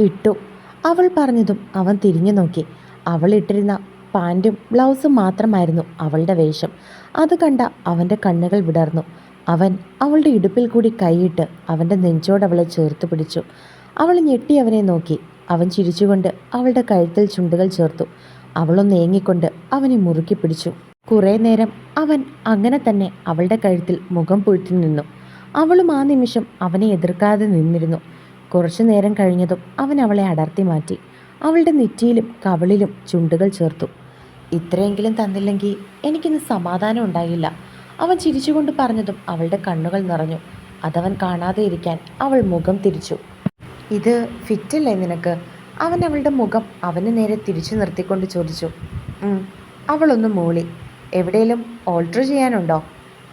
ഇട്ടു. അവൾ പറഞ്ഞതും അവൻ തിരിഞ്ഞു നോക്കി. അവൾ ഇട്ടിരുന്ന പാന്റും ബ്ലൗസും മാത്രമായിരുന്നു അവളുടെ വേഷം. അത് കണ്ട അവന്റെ കണ്ണുകൾ വിടർന്നു. അവൻ അവളുടെ ഇടുപ്പിൽ കൂടി കൈയിട്ട് അവന്റെ നെഞ്ചോട് അവളെ ചേർത്ത് പിടിച്ചു. അവൾ ഞെട്ടി അവനെ നോക്കി. അവൻ ചിരിച്ചുകൊണ്ട് അവളുടെ കഴുത്തിൽ ചുണ്ടുകൾ ചേർത്തു. അവളൊന്ന് ഏങ്ങിക്കൊണ്ട് അവനെ മുറുക്കി പിടിച്ചു. കുറേ നേരം അവൻ അങ്ങനെ തന്നെ അവളുടെ കഴുത്തിൽ മുഖം പൊഴുത്തി നിന്നു. അവളും ആ നിമിഷം അവനെ എതിർക്കാതെ നിന്നിരുന്നു. കുറച്ചു നേരം കഴിഞ്ഞതും അവൻ അവളെ അടർത്തി മാറ്റി. അവളുടെ നെറ്റിയിലും കവളിലും ചുണ്ടുകൾ ചേർത്തു. ഇത്രയെങ്കിലും തന്നില്ലെങ്കിൽ എനിക്കിന്ന് സമാധാനം ഉണ്ടായില്ല അവൻ ചിരിച്ചുകൊണ്ട് പറഞ്ഞതും അവളുടെ കണ്ണുകൾ നിറഞ്ഞു. അതവൻ കാണാതെ ഇരിക്കാൻ അവൾ മുഖം തിരിച്ചു. ഇത് ഫിറ്റല്ലേ നിനക്ക്? അവൻ അവളുടെ മുഖം അവന് നേരെ തിരിച്ചു നിർത്തിക്കൊണ്ട് ചോദിച്ചു. അവളൊന്ന് മൂളി. എവിടെയും ഓൾട്ടർ ചെയ്യാനുണ്ടോ?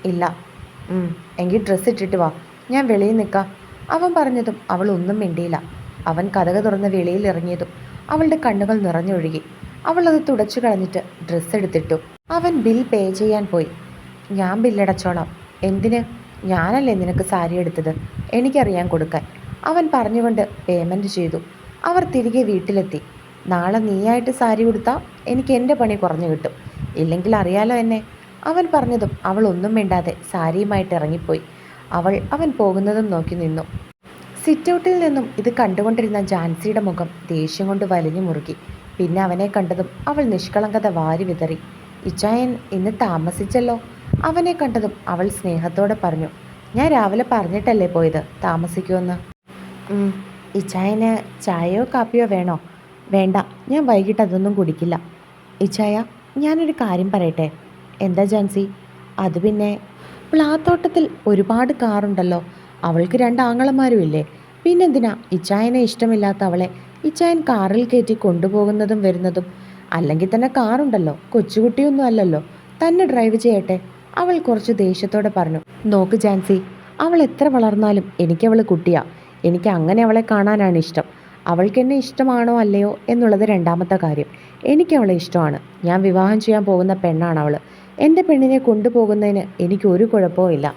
ഇല്ല. എങ്കിൽ ഡ്രസ്സ് ഇട്ടിട്ട് വാ. ഞാൻ വെളിയിൽ നിൽക്കാം. അവൻ പറഞ്ഞതും അവൾ ഒന്നും മിണ്ടിയില്ല. അവൻ കഥക തുറന്ന വെളിയിൽ ഇറങ്ങിയതും അവളുടെ കണ്ണുകൾ നിറഞ്ഞൊഴുകി. അവൾ അത് തുടച്ചു കളഞ്ഞിട്ട് ഡ്രസ്സ് എടുത്തിട്ടു. അവൻ ബിൽ പേ ചെയ്യാൻ പോയി. ഞാൻ ബില്ലടച്ചോളാം എന്തിന്? ഞാനല്ലേ നിനക്ക് സാരി എടുത്തത്? എനിക്കറിയാൻ കൊടുക്കാൻ. അവൻ പറഞ്ഞുകൊണ്ട് പേയ്മെന്റ് ചെയ്തു. അവർ തിരികെ വീട്ടിലെത്തി. നാളെ നീയായിട്ട് സാരി കൊടുത്താൽ എനിക്ക് എന്റെ പണി കുറഞ്ഞു കിട്ടും. ഇല്ലെങ്കിൽ അറിയാലോ എന്നെ. അവൻ പറഞ്ഞതും അവൾ ഒന്നും വേണ്ടാതെ സാരിയുമായിട്ട് ഇറങ്ങിപ്പോയി. അവൾ അവൻ പോകുന്നതും നോക്കി നിന്നു. സിറ്റൗട്ടിൽ നിന്നും ഇത് കണ്ടുകൊണ്ടിരുന്ന ജാൻസിയുടെ മുഖം ദേഷ്യം കൊണ്ട് വലിഞ്ഞു മുറുകി. പിന്നെ അവനെ കണ്ടതും അവൾ നിഷ്കളങ്കത വാരി വിതറി. ഇച്ചായൻ ഇന്ന് താമസിച്ചല്ലോ? അവനെ കണ്ടതും അവൾ സ്നേഹത്തോടെ പറഞ്ഞു. ഞാൻ രാവിലെ പറഞ്ഞിട്ടല്ലേ പോയത്? താമസിക്കുമെന്ന് ഇച്ചായന് ചായയോ കാപ്പിയോ വേണോ? വേണ്ട ഞാൻ വൈകിട്ട് അതൊന്നും കുടിക്കില്ല. ഇച്ചായ ഞാനൊരു കാര്യം പറയട്ടെ? എന്താ ജാൻസി? അത് പിന്നെ പ്ലാത്തോട്ടത്തിൽ ഒരുപാട് കാറുണ്ടല്ലോ. അവൾക്ക് രണ്ട് ആങ്ങളമാരും ഇല്ലേ പിന്നെന്തിനാ? ഇച്ചായനെ ഇഷ്ടമില്ലാത്ത അവളെ ഇച്ചായൻ കാറിൽ കയറ്റി കൊണ്ടുപോകുന്നതും വരുന്നതും. അല്ലെങ്കിൽ തന്നെ കാറുണ്ടല്ലോ. കൊച്ചുകുട്ടിയൊന്നും അല്ലല്ലോ. തന്നെ ഡ്രൈവ് ചെയ്യട്ടെ. അവൾ കുറച്ച് ദേഷ്യത്തോടെ പറഞ്ഞു. നോക്ക് ജാൻസി അവൾ എത്ര വളർന്നാലും എനിക്കവൾ കുട്ടിയാ. എനിക്ക് അങ്ങനെ അവളെ കാണാനാണ് ഇഷ്ടം. അവൾക്ക് എന്നെ ഇഷ്ടമാണോ അല്ലയോ എന്നുള്ളത് രണ്ടാമത്തെ കാര്യം. എനിക്കവളെ ഇഷ്ടമാണ്. ഞാൻ വിവാഹം ചെയ്യാൻ പോകുന്ന പെണ്ണാണ് അവൾ എന്റെ പെണ്ണിനെ കൊണ്ടുപോകുന്നതിന് എനിക്കൊരു കുഴപ്പവും ഇല്ല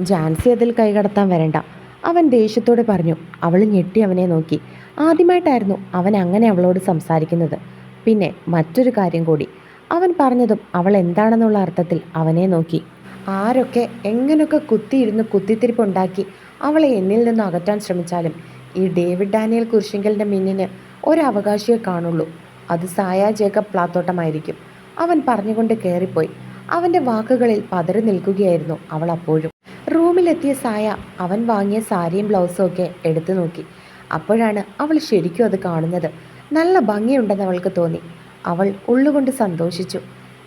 ജാൻസി അതിൽ കൈകടത്താൻ വരണ്ട. അവൻ ദേഷ്യത്തോടെ പറഞ്ഞു അവൾ ഞെട്ടി അവനെ നോക്കി. ആദ്യമായിട്ടായിരുന്നു അവൻ അങ്ങനെ അവളോട് സംസാരിക്കുന്നത്. പിന്നെ മറ്റൊരു കാര്യം കൂടി. അവൻ പറഞ്ഞതും അവൾ എന്താണെന്നുള്ള അർത്ഥത്തിൽ അവനെ നോക്കി. ആരൊക്കെ എങ്ങനെയൊക്കെ കുത്തിയിരുന്ന് കുത്തിത്തിരിപ്പുണ്ടാക്കി അവളെ എന്നിൽ നിന്ന് അകറ്റാൻ ശ്രമിച്ചാലും ഈ ഡേവിഡ് ഡാനിയൽ കുരിശിങ്കലിന്റെ മിന്നിന് ഒരവകാശിയെ കാണുള്ളൂ. അത് സായാ ജേക്കബ് പ്ലാത്തോട്ടമായിരിക്കും. അവൻ പറഞ്ഞുകൊണ്ട് കയറിപ്പോയി. അവന്റെ വാക്കുകളിൽ പതറി നിൽക്കുകയായിരുന്നു അവൾ അപ്പോഴും. റൂമിലെത്തിയ സായ അവൻ വാങ്ങിയ സാരിയും ബ്ലൗസും ഒക്കെ എടുത്തു നോക്കി. അപ്പോഴാണ് അവൾ ശരിക്കും അത് കാണുന്നത്. നല്ല ഭംഗിയുണ്ടെന്ന് അവൾക്ക് തോന്നി. അവൾ ഉള്ളുകൊണ്ട് സന്തോഷിച്ചു.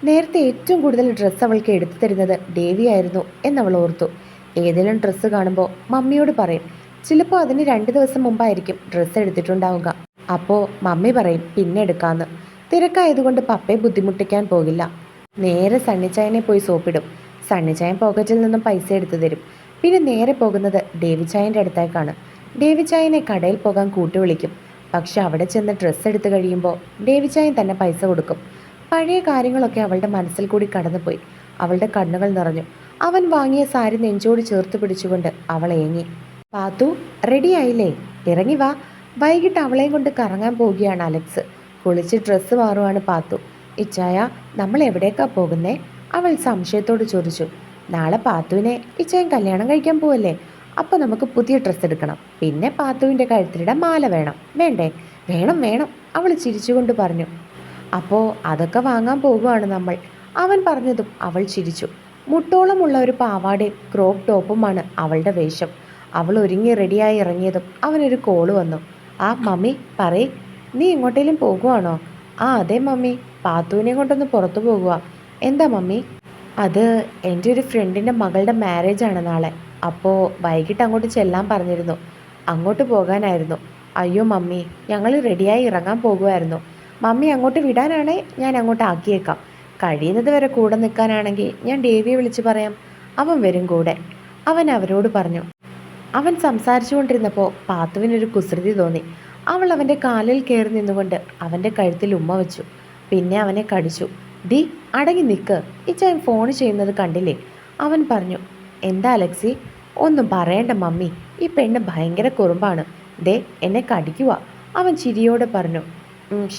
നേരത്തെ ഏറ്റവും കൂടുതൽ ഡ്രസ്സ് അവൾക്ക് എടുത്തു തരുന്നത് ദേവിയായിരുന്നു എന്നവൾ ഓർത്തു. ഏതെങ്കിലും ഡ്രസ്സ് കാണുമ്പോൾ മമ്മിയോട് പറയും ചിലപ്പോൾ അതിന് രണ്ട് ദിവസം മുമ്പായിരിക്കും ഡ്രസ്സ് എടുത്തിട്ടുണ്ടാവുക. അപ്പോൾ മമ്മി പറയും പിന്നെ എടുക്കാമെന്ന് തിരക്കായതുകൊണ്ട് പപ്പയെ ബുദ്ധിമുട്ടിക്കാൻ പോകില്ല. നേരെ സണ്ണിച്ചായനെ പോയി സോപ്പിടും. സണ്ണിച്ചായൻ പോക്കറ്റിൽ നിന്നും പൈസ എടുത്തു തരും. പിന്നെ നേരെ പോകുന്നത് ഡേവിച്ചായന്റെ അടുത്തേക്കാണ്. ഡേവിച്ചായനെ കടയിൽ പോകാൻ കൂട്ടി വിളിക്കും. പക്ഷെ അവിടെ ചെന്ന് ഡ്രസ്സ് എടുത്തു കഴിയുമ്പോൾ ഡേവിച്ചായൻ തന്നെ പൈസ കൊടുക്കും. പഴയ കാര്യങ്ങളൊക്കെ അവളുടെ മനസ്സിൽ കൂടി കടന്നുപോയി. അവളുടെ കണ്ണുകൾ നിറഞ്ഞു. അവൻ വാങ്ങിയ സാരി നെഞ്ചോട് ചേർത്ത് പിടിച്ചുകൊണ്ട് അവൾ ഏങ്ങി. പാത്തു റെഡി ആയില്ലേ? ഇറങ്ങി വാ. വൈകിട്ട് അവളെയും കൊണ്ട് കറങ്ങാൻ പോവുകയാണ് അലക്സ്. കുളിച്ച് ഡ്രസ്സ് മാറുവാണ് പാത്തു. ഇച്ചായ നമ്മൾ എവിടേക്കാ പോകുന്നേ? അവൾ സംശയത്തോട് ചോദിച്ചു. നാളെ പാത്തുവിനെ ഇച്ചായൻ കല്യാണം കഴിക്കാൻ പോവല്ലേ? അപ്പോൾ നമുക്ക് പുതിയ ഡ്രസ്സ് എടുക്കണം. പിന്നെ പാത്തുവിന്റെ കഴുത്തിലിടാൻ മാല വേണം. വേണ്ടേ? വേണം വേണം അവൾ ചിരിച്ചുകൊണ്ട് പറഞ്ഞു. അപ്പോൾ അതൊക്കെ വാങ്ങാൻ പോകുവാണ് നമ്മൾ. അവൻ പറഞ്ഞതും അവൾ ചിരിച്ചു. മുട്ടോളമുള്ള ഒരു പാവാടയും ക്രോപ്പ് ടോപ്പുമാണ് അവളുടെ വേഷം. അവൾ ഒരുങ്ങി റെഡിയായി ഇറങ്ങിയതും അവനൊരു കോൾ വന്നു. ആ മമ്മി പറയ്. നീ ഇങ്ങോട്ടേലും പോകുവാണോ? ആ അതെ മമ്മി. പാത്തുവിനെ കൊണ്ടൊന്ന് പുറത്തു പോകുക എന്താ മമ്മി? അത് എന്റെ ഒരു ഫ്രണ്ടിന്റെ മകളുടെ മാരേജ് ആണ് നാളെ. അപ്പോൾ വൈകിട്ട് അങ്ങോട്ട് ചെല്ലാൻ പറഞ്ഞിരുന്നു. അങ്ങോട്ട് പോകാനായിരുന്നു. അയ്യോ മമ്മി ഞങ്ങൾ റെഡിയായി ഇറങ്ങാൻ പോകുമായിരുന്നു മമ്മി അങ്ങോട്ട് വിടാനാണേ ഞാൻ അങ്ങോട്ട് ആക്കിയേക്കാം. കഴിയുന്നത് വരെ കൂടെ നിൽക്കാനാണെങ്കിൽ ഞാൻ ഡേവിയെ വിളിച്ച് പറയാം. അവൻ വരും കൂടെ. അവൻ അവരോട് പറഞ്ഞു. അവൻ സംസാരിച്ചുകൊണ്ടിരുന്നപ്പോൾ പാത്തുവിനൊരു കുസൃതി തോന്നി. അവൾ അവന്റെ കാലിൽ കയറി നിന്നുകൊണ്ട് അവന്റെ കഴുത്തിൽ ഉമ്മ വെച്ചു. പിന്നെ അവനെ കടിച്ചു. ഡി അടങ്ങി നിൽക്ക് ഇച്ചായൻ ഫോൺ ചെയ്യുന്നത് കണ്ടില്ലേ? അവൻ പറഞ്ഞു എന്താ അലക്സി? ഒന്നും പറയണ്ട മമ്മി. ഈ പെണ്ണ് ഭയങ്കര കുറുമ്പാണ്. ദേ എന്നെ കടിക്കുക അവൻ ചിരിയോടെ പറഞ്ഞു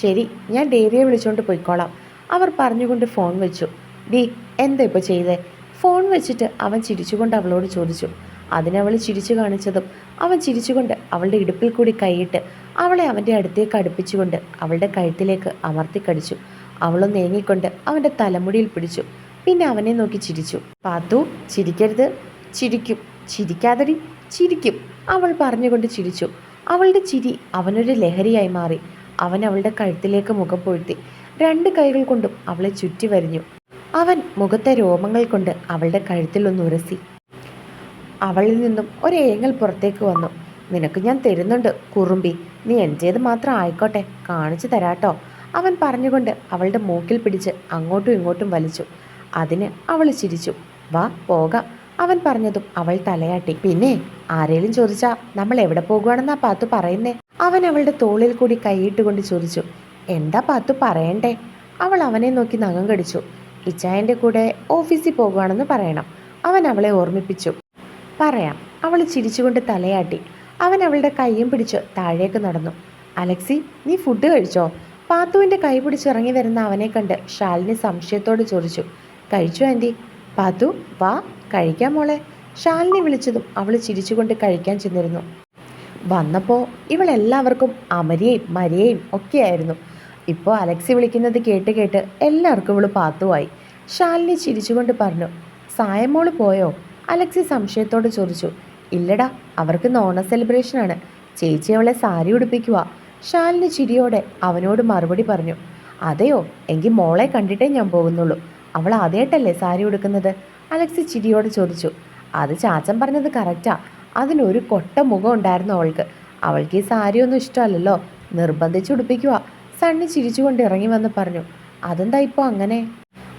ശരി. ഞാൻ ഡേവിയെ വിളിച്ചുകൊണ്ട് പോയിക്കോളാം. അവർ പറഞ്ഞുകൊണ്ട് ഫോൺ വെച്ചു. ഡി എന്താ ഇപ്പോൾ ചെയ്തേ? ഫോൺ വെച്ചിട്ട് അവൻ ചിരിച്ചുകൊണ്ട് അവളോട് ചോദിച്ചു അതിനവൾ ചിരിച്ചു കാണിച്ചതും അവൻ ചിരിച്ചുകൊണ്ട് അവളുടെ ഇടുപ്പിൽ കൂടി കൈയിട്ട് അവളെ അവന്റെ അടുത്തേക്ക് അടുപ്പിച്ചുകൊണ്ട് അവളുടെ കഴുത്തിലേക്ക് അമർത്തിക്കടിച്ചു അവളും നീങ്ങിക്കൊണ്ട് അവന്റെ തലമുടിയിൽ പിടിച്ചു. പിന്നെ അവനെ നോക്കി ചിരിച്ചു. പാത്തു ചിരിക്കരുത്. ചിരിക്കും. ചിരിക്കാതടി. ചിരിക്കും. അവൾ പറഞ്ഞുകൊണ്ട് ചിരിച്ചു. അവളുടെ ചിരി അവനൊരു ലഹരിയായി മാറി. അവൻ അവളുടെ കഴുത്തിലേക്ക് മുഖം പൊഴുത്തി. രണ്ട് കൈകൾ കൊണ്ടും അവളെ ചുറ്റി വരിഞ്ഞു. അവൻ മുഖത്തെ രോമങ്ങൾ കൊണ്ട് അവളുടെ കഴുത്തിൽ ഒന്ന് അവളിൽ നിന്നും ഒരേങ്ങൽ പുറത്തേക്ക് വന്നു. നിനക്ക് ഞാൻ തരുന്നുണ്ട് കുറുമ്പി. നീ എന്റേത് മാത്രം ആയിക്കോട്ടെ കാണിച്ചു തരാട്ടോ. അവൻ പറഞ്ഞുകൊണ്ട് അവളുടെ മൂക്കിൽ പിടിച്ച് അങ്ങോട്ടും ഇങ്ങോട്ടും വലിച്ചു. അതിന് അവൾ ചിരിച്ചു. വാ പോകാം. അവൻ പറഞ്ഞതും അവൾ തലയാട്ടി. പിന്നെ ആരേലും ചോദിച്ചാ നമ്മൾ എവിടെ പോകുവാണെന്നാ പാത്തു പറയുന്നേ? അവൻ അവളുടെ തോളിൽ കൂടി കൈയിട്ടുകൊണ്ട് ചോദിച്ചു. എന്താ പാത്തു പറയണ്ടേ? അവൾ അവനെ നോക്കി നഖം കടിച്ചു. ഇച്ചായന്റെ കൂടെ ഓഫീസിൽ പോകുവാണെന്ന് പറയണം. അവൻ അവളെ ഓർമ്മിപ്പിച്ചു. പറയാം. അവൾ ചിരിച്ചുകൊണ്ട് തലയാട്ടി. അവൻ അവളുടെ കൈയും പിടിച്ച് താഴേക്ക് നടന്നു. അലക്സി നീ ഫുഡ് കഴിച്ചോ? പാത്തുവിന്റെ കൈ പിടിച്ചിറങ്ങി വരുന്ന അവനെ കണ്ട് ഷാലിനി സംശയത്തോട് ചോദിച്ചു. കഴിച്ചു ആന്റി പാത്തു വാ കഴിക്കാം മോളെ. ഷാലിനി വിളിച്ചതും അവൾ ചിരിച്ചുകൊണ്ട് കഴിക്കാൻ ചെന്നിരുന്നു. വന്നപ്പോൾ ഇവൾ എല്ലാവർക്കും അമരിയെയും മരിയയും ഒക്കെയായിരുന്നു. ഇപ്പോൾ അലക്സി വിളിക്കുന്നത് കേട്ട് കേട്ട് എല്ലാവർക്കും ഇവൾ പാത്തുവായി. ഷാലിനി ചിരിച്ചുകൊണ്ട് പറഞ്ഞു സായമോൾ പോയോ? അലക്സി സംശയത്തോട് ചോദിച്ചു ഇല്ലടാ അവർക്ക് നോണ സെലിബ്രേഷനാണ് ചേച്ചി അവളെ സാരി ഉടുപ്പിക്കുക ഷാലിന് ചിരിയോടെ അവനോട് മറുപടി പറഞ്ഞു അതെയോ എങ്കിൽ മോളെ കണ്ടിട്ടേ ഞാൻ പോകുന്നുള്ളൂ. അവൾ അതേട്ടല്ലേ സാരി ഉടുക്കുന്നത്? അലക്സി ചിരിയോട് ചോദിച്ചു അത് ചാച്ചൻ പറഞ്ഞത് കറക്റ്റാ അതിനൊരു കൊട്ട മുഖം ഉണ്ടായിരുന്നു അവൾക്ക്. അവൾക്ക് ഈ സാരിയൊന്നും ഇഷ്ടമല്ലല്ലോ. നിർബന്ധിച്ച് ഉടുപ്പിക്കുക സണ്ണി ചിരിച്ചുകൊണ്ട് ഇറങ്ങി വന്ന് പറഞ്ഞു അതെന്താ ഇപ്പോൾ അങ്ങനെ?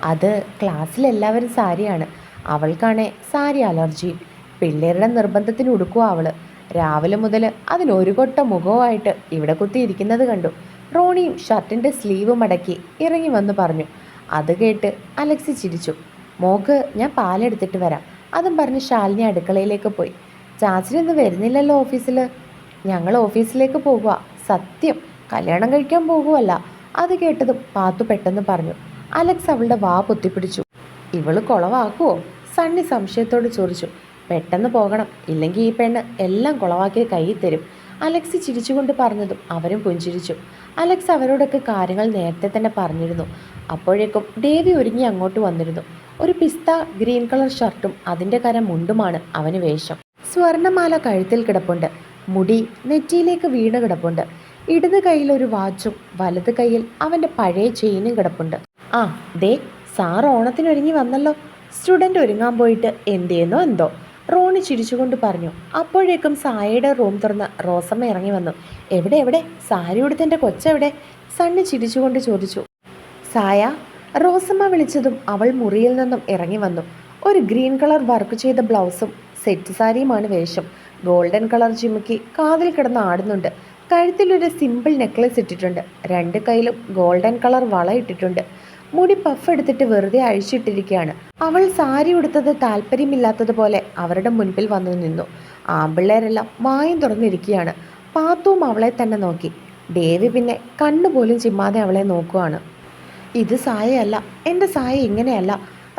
അത് ക്ലാസ്സിലെല്ലാവരും സാരിയാണ്. അവൾക്കാണേ സാരി അലർജി. പിള്ളേരുടെ നിർബന്ധത്തിന് ഉടുക്കുക അവൾ രാവിലെ മുതൽ അതിനൊരു കൊട്ട മുഖവുമായിട്ട് ഇവിടെ കുത്തിയിരിക്കുന്നത് കണ്ടു. റോണിയും ഷർട്ടിന്റെ സ്ലീവ് മടക്കി ഇറങ്ങി വന്ന് പറഞ്ഞു. അത് കേട്ട് അലക്സി ചിരിച്ചു. മോക്ക് ഞാൻ പാലെടുത്തിട്ട് വരാം. അതും പറഞ്ഞ് ശാലിനി അടുക്കളയിലേക്ക് പോയി. ചാച്ചിനൊന്നും വരുന്നില്ലല്ലോ ഓഫീസിൽ ഞങ്ങൾ ഓഫീസിലേക്ക് പോകുക സത്യം കല്യാണം കഴിക്കാൻ പോകുമല്ല അത് കേട്ടതും പാത്തു പെട്ടെന്ന് പറഞ്ഞു. അലക്സ് അവളുടെ വാ പൊത്തിപ്പിടിച്ചു. ഇവൾ കുളവാക്കുമോ സണ്ണി സംശയത്തോട് ചോദിച്ചു. പെട്ടെന്ന് പോകണം. ഇല്ലെങ്കിൽ ഈ പെണ്ണ് എല്ലാം കുളവാക്കി കയ്യിൽ തരും. അലക്സ് ചിരിച്ചുകൊണ്ട് പറഞ്ഞതും അവരും പുഞ്ചിരിച്ചു. അലക്സ് അവരോടൊക്കെ കാര്യങ്ങൾ നേരത്തെ തന്നെ പറഞ്ഞിരുന്നു. അപ്പോഴേക്കും ദേവി ഒരുങ്ങി അങ്ങോട്ട് വന്നിരുന്നു. ഒരു പിസ്ത ഗ്രീൻ കളർ ഷർട്ടും അതിന്റെ കരം മുണ്ടുമാണ് അവന് വേഷം. സ്വർണമാല കഴുത്തിൽ കിടപ്പുണ്ട്. മുടി നെറ്റിയിലേക്ക് വീണ് കിടപ്പുണ്ട്. ഇടത് കയ്യിൽ ഒരു വാച്ചും വലത് കയ്യിൽ അവന്റെ പഴയ ചെയിനും കിടപ്പുണ്ട്. ആ ദേ സാർ ഓണത്തിനൊരുങ്ങി വന്നല്ലോ. സ്റ്റുഡന്റ് ഒരുങ്ങാൻ പോയിട്ട് എന്തേന്നോ എന്തോ. റോണി ചിരിച്ചുകൊണ്ട് പറഞ്ഞു അപ്പോഴേക്കും സായയുടെ റൂം തുറന്ന് റോസമ്മ ഇറങ്ങി വന്നു. എവിടെ എവിടെ? സാരി ഉടുത്തെന്റെ കൊച്ചെവിടെ? സണ്ണി ചിരിച്ചുകൊണ്ട് ചോദിച്ചു. സായ റോസമ്മ വിളിച്ചതും അവൾ മുറിയിൽ നിന്നും ഇറങ്ങി വന്നു. ഒരു ഗ്രീൻ കളർ വർക്ക് ചെയ്ത ബ്ലൗസും സെറ്റ് സാരിയുമാണ് വേഷം. ഗോൾഡൻ കളർ ചിമുക്കി കാതിൽ കിടന്ന് ആടുന്നുണ്ട്. കഴുത്തിലൊരു സിമ്പിൾ നെക്ലസ് ഇട്ടിട്ടുണ്ട്. രണ്ട് കയ്യിലും ഗോൾഡൻ കളർ വള ഇട്ടിട്ടുണ്ട്. മുടി പഫ് എടുത്തിട്ട് വെറുതെ അഴിച്ചിട്ടിരിക്കുകയാണ്. അവൾ സാരി ഉടുത്തത് താല്പര്യമില്ലാത്തതുപോലെ അവരുടെ മുൻപിൽ വന്നു നിന്നു. ആമ്പിള്ളേരെല്ലാം വായും തുറന്നിരിക്കുകയാണ്. പാത്തുവും അവളെ തന്നെ നോക്കി. ദേവി പിന്നെ കണ്ണുപോലും ചിമ്മാതെ അവളെ നോക്കുവാണ്. ഇത് സായയല്ല എന്റെ സായ ഇങ്ങനെയല്ല.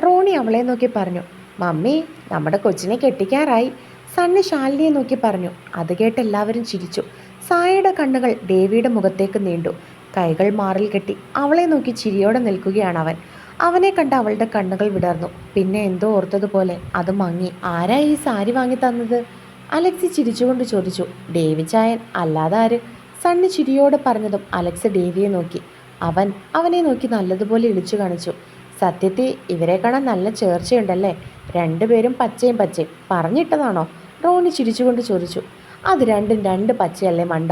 റോണി അവളെ നോക്കി പറഞ്ഞു മമ്മി നമ്മുടെ കൊച്ചിനെ കെട്ടിക്കാറായി. സണ്ണി ശാലിനിയെ നോക്കി പറഞ്ഞു. അത് കേട്ട് എല്ലാവരും ചിരിച്ചു. സായയുടെ കണ്ണുകൾ ദേവിയുടെ മുഖത്തേക്ക് നീണ്ടു. കൈകൾ മാറിൽ കെട്ടി അവളെ നോക്കി ചിരിയോടെ നിൽക്കുകയാണ് അവൻ. അവനെ കണ്ട് അവളുടെ കണ്ണുകൾ വിടർന്നു. പിന്നെ എന്തോ ഓർത്തതുപോലെ അത് മങ്ങി ആരാ ഈ സാരി വാങ്ങി തന്നത്? അലക്സി ചിരിച്ചുകൊണ്ട് ചോദിച്ചു. ഡേവി ചായൻ അല്ലാതെ ആര്? സണ്ണി ചിരിയോടെ പറഞ്ഞതും അലക്സ് ഡേവിയെ നോക്കി. അവൻ അവനെ നോക്കി നല്ലതുപോലെ ഇളിച്ചു കാണിച്ചു. സത്യത്തെ ഇവരെ കാണാൻ നല്ല ചേർച്ചയുണ്ടല്ലേ? രണ്ടുപേരും പച്ചയും പച്ചയും. പറഞ്ഞിട്ടതാണോ? റോണി ചിരിച്ചുകൊണ്ട് ചോദിച്ചു. അത് രണ്ടും രണ്ട് പച്ചയല്ലേ മണ്ട?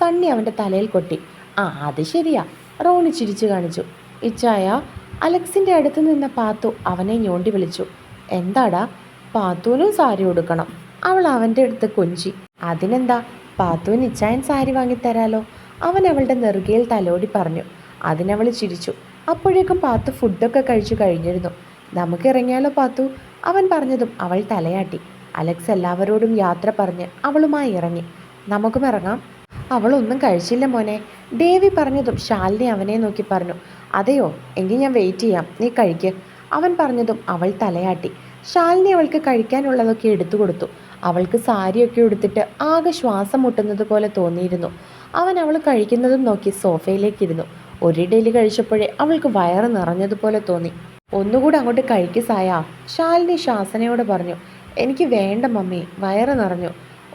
സണ്ണി അവന്റെ തലയിൽ കൊട്ടി. ആ അത് ശരിയാ. റോണി ചിരിച്ചു കാണിച്ചു. ഇച്ചായ അലക്സിന്റെ അടുത്ത് നിന്ന പാത്തു അവനെ ഞോണ്ടി വിളിച്ചു. എന്താടാ? പാത്തുവിനും സാരി കൊടുക്കണം അവൾ അവന്റെ അടുത്ത് കൊഞ്ചി. അതിനെന്താ? പാത്തുവിന് ഇച്ചായൻ സാരി വാങ്ങിത്തരാലോ? അവൻ അവളുടെ നെറുകയിൽ തലോടി പറഞ്ഞു. അതിനവൾ ചിരിച്ചു. അപ്പോഴേക്കും പാത്തു ഫുഡൊക്കെ കഴിച്ചു കഴിഞ്ഞിരുന്നു. നമുക്ക് ഇറങ്ങിയാലോ പാത്തു? അവൻ പറഞ്ഞതും അവൾ തലയാട്ടി. അലക്സ് എല്ലാവരോടും യാത്ര പറഞ്ഞ് അവളുമായി ഇറങ്ങി. നമുക്കും ഇറങ്ങാം. അവളൊന്നും കഴിച്ചില്ല മോനെ. ദേവി പറഞ്ഞതും ശാലിനി അവനെ നോക്കി പറഞ്ഞു. അതെയോ എങ്കിൽ ഞാൻ വെയിറ്റ് ചെയ്യാം. നീ കഴിക്ക്. അവൻ പറഞ്ഞതും അവൾ തലയാട്ടി. ശാലിനി അവൾക്ക് കഴിക്കാനുള്ളതൊക്കെ എടുത്തു കൊടുത്തു. അവൾക്ക് സാരിയൊക്കെ ഉടുത്തിട്ട് ആകെ ശ്വാസം മുട്ടുന്നത് പോലെ തോന്നിയിരുന്നു. അവൻ അവൾ കഴിക്കുന്നതും നോക്കി സോഫയിലേക്കിരുന്നു ഒരിടയിൽ കഴിച്ചപ്പോഴേ അവൾക്ക് വയറ് നിറഞ്ഞതുപോലെ തോന്നി. ഒന്നുകൂടെ അങ്ങോട്ട് കഴിക്ക് സായാ. ശാലിനി ശാസനയോട് പറഞ്ഞു എനിക്ക് വേണ്ട മമ്മി വയറ് നിറഞ്ഞു.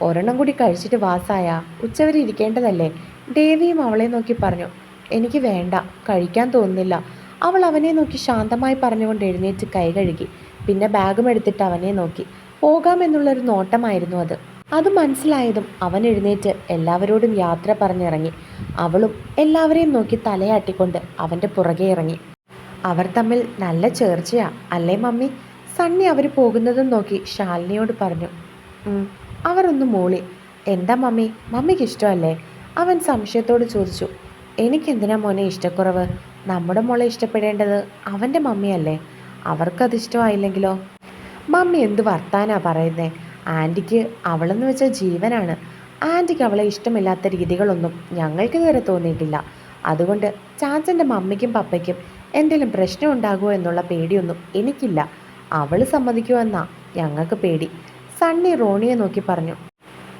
ഒരെണ്ണം കൂടി കഴിച്ചിട്ട് വാസായ ഉച്ചവരെ ഇരിക്കേണ്ടതല്ലേ? ദേവിയും അവളെ നോക്കി പറഞ്ഞു എനിക്ക് വേണ്ട കഴിക്കാൻ തോന്നുന്നില്ല. അവൾ അവനെ നോക്കി ശാന്തമായി പറഞ്ഞുകൊണ്ട് എഴുന്നേറ്റ് കൈ കഴുകി പിന്നെ ബാഗും എടുത്തിട്ട് അവനെ നോക്കി. പോകാമെന്നുള്ളൊരു നോട്ടമായിരുന്നു അത്. അത് മനസ്സിലായതും അവൻ എഴുന്നേറ്റ് എല്ലാവരോടും യാത്ര പറഞ്ഞിറങ്ങി. അവളും എല്ലാവരെയും നോക്കി തലയാട്ടിക്കൊണ്ട് അവന്റെ പുറകെ ഇറങ്ങി. അവർ തമ്മിൽ നല്ല ചേർച്ചയാ അല്ലേ മമ്മി? സണ്ണി അവർ പോകുന്നതും നോക്കി ശാലിനിയോട് പറഞ്ഞു. അവർ ഒന്ന് മൂളി. എന്താ മമ്മി? മമ്മിക്ക് ഇഷ്ടമല്ലേ? അവൻ സംശയത്തോട് ചോദിച്ചു. എനിക്കെന്തിനാ മോനെ ഇഷ്ടക്കുറവ്? നമ്മുടെ മോളെ ഇഷ്ടപ്പെടേണ്ടത് അവന്റെ മമ്മിയല്ലേ? അവർക്കത് ഇഷ്ടമായില്ലെങ്കിലോ? മമ്മി എന്ത് വർത്താനാ പറയുന്നേ? ആന്റിക്ക് അവളെന്ന് വെച്ചാൽ ജീവനാണ്. ആന്റിക്ക് അവളെ ഇഷ്ടമില്ലാത്ത രീതികളൊന്നും ഞങ്ങൾക്ക് ഇതുവരെ തോന്നിയിട്ടില്ല. അതുകൊണ്ട് ചാച്ചന്റെ മമ്മിക്കും പപ്പയ്ക്കും എന്തെങ്കിലും പ്രശ്നം ഉണ്ടാകുമോ എന്നുള്ള പേടിയൊന്നും എനിക്കില്ല. അവൾ സമ്മതിക്കുമെന്നാ ഞങ്ങൾക്ക് പേടി. സണ്ണി റോണിയെ നോക്കി പറഞ്ഞു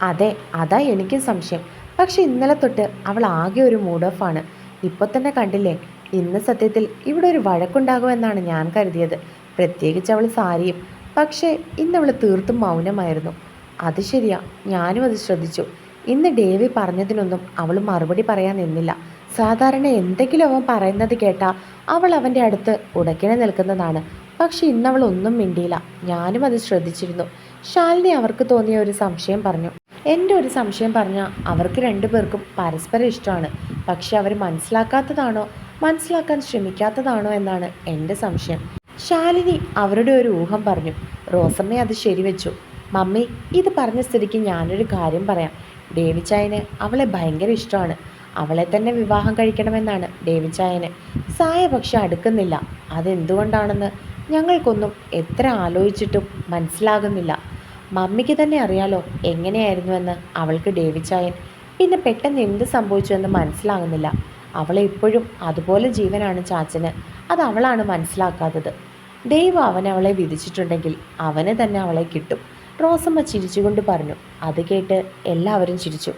അതെ അതാ എനിക്കും സംശയം. പക്ഷെ ഇന്നലെ തൊട്ട് അവൾ ആകെ ഒരു മൂഡ് ഓഫ് ആണ്. ഇപ്പോൾ തന്നെ കണ്ടില്ലേ ഇന്ന് സത്യത്തിൽ ഇവിടെ ഒരു വഴക്കുണ്ടാകുമെന്നാണ് ഞാൻ കരുതിയത്. പ്രത്യേകിച്ച് അവൾ സാരിയും. പക്ഷേ ഇന്ന് അവൾ തീർത്തും മൗനമായിരുന്നു. അത് ശരിയാ ഞാനും അത് ശ്രദ്ധിച്ചു. ഇന്ന് ഡേവി പറഞ്ഞതിനൊന്നും അവൾ മറുപടി പറയാൻ നിന്നില്ല. സാധാരണ എന്തെങ്കിലും അവൻ പറയുന്നത് കേട്ടാ അവൾ അവന്റെ അടുത്ത് ഉടക്കിനെ നിൽക്കുന്നതാണ്. പക്ഷെ ഇന്ന് അവൾ ഒന്നും മിണ്ടിയില്ല. ഞാനും അത് ശ്രദ്ധിച്ചിരുന്നു. ശാലിനി അവർക്ക് തോന്നിയ ഒരു സംശയം പറഞ്ഞു. എന്റെ ഒരു സംശയം പറഞ്ഞാൽ അവർക്ക് രണ്ടു പേർക്കും പരസ്പരം ഇഷ്ടമാണ്. പക്ഷെ അവർ മനസ്സിലാക്കാത്തതാണോ? മനസ്സിലാക്കാൻ ശ്രമിക്കാത്തതാണോ എന്നാണ് എന്റെ സംശയം. ശാലിനി അവരുടെ ഒരു ഊഹം പറഞ്ഞു. റോസമ്മ അത് ശരിവെച്ചു. മമ്മി ഇത് പറഞ്ഞ സ്ഥിതിക്ക് ഞാനൊരു കാര്യം പറയാം. ഡേവിച്ചായന് അവളെ ഭയങ്കര ഇഷ്ടമാണ്. അവളെ തന്നെ വിവാഹം കഴിക്കണമെന്നാണ് ഡേവിച്ചായന്. സായ പക്ഷെ അടുക്കുന്നില്ല. അതെന്തുകൊണ്ടാണെന്ന് ഞങ്ങൾക്കൊന്നും എത്ര ആലോചിച്ചിട്ടും മനസ്സിലാകുന്നില്ല. മമ്മിക്ക് തന്നെ അറിയാലോ എങ്ങനെയായിരുന്നുവെന്ന് അവൾക്ക് ഡേവിച്ചായൻ പിന്നെ പെട്ടെന്ന് എന്ത് സംഭവിച്ചുവെന്ന് മനസ്സിലാകുന്നില്ല. അവളെ ഇപ്പോഴും അതുപോലെ ജീവനാണ് ചാച്ചന്. അത് അവളാണ് മനസ്സിലാക്കാത്തത്. ദൈവം അവൻ അവളെ വിധിച്ചിട്ടുണ്ടെങ്കിൽ അവന് തന്നെ അവളെ കിട്ടും. റോസമ്മ ചിരിച്ചുകൊണ്ട് പറഞ്ഞു. അത് കേട്ട് എല്ലാവരും ചിരിച്ചു.